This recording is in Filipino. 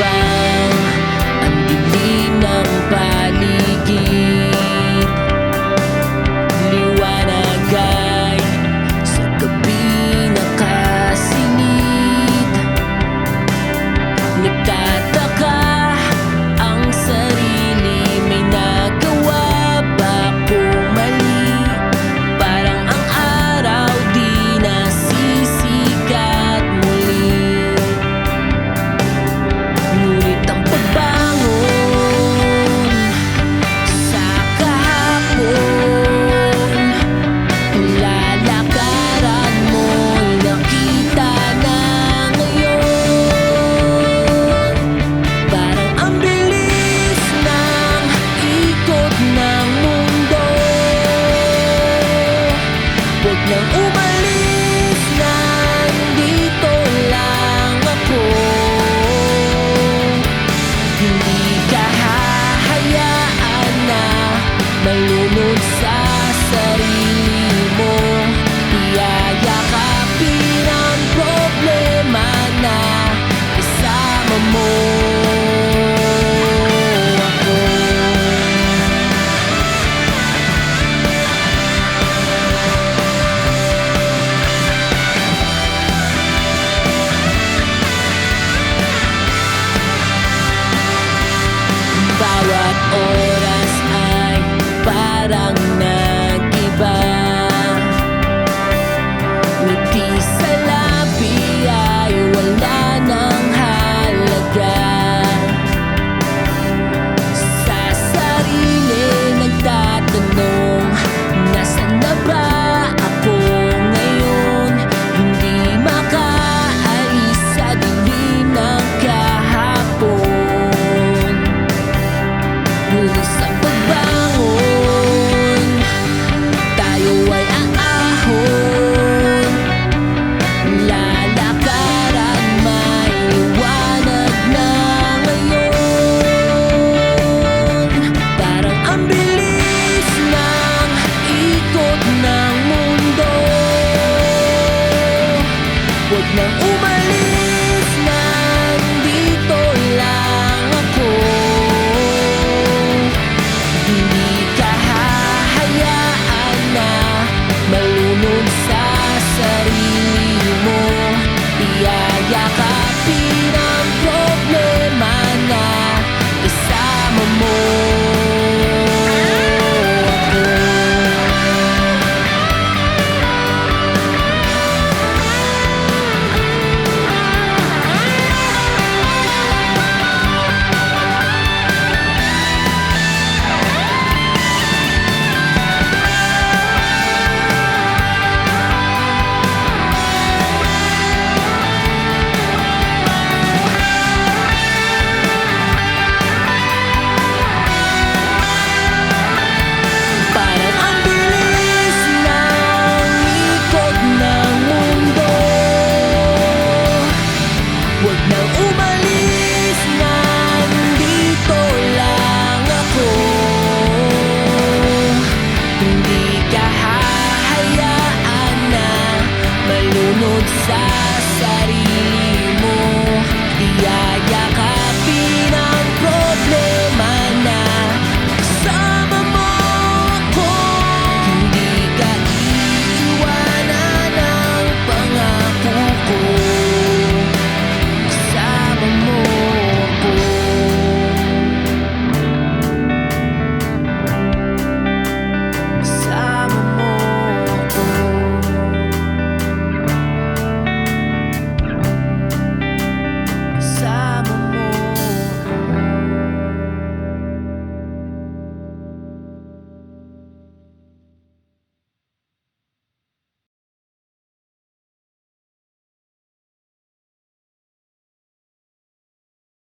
back. Malunod sa sarili mo. Iyayakapin ang problema na Isama mo. Ako. Bawat with my Sunod sa sarili mo. Iyaya ka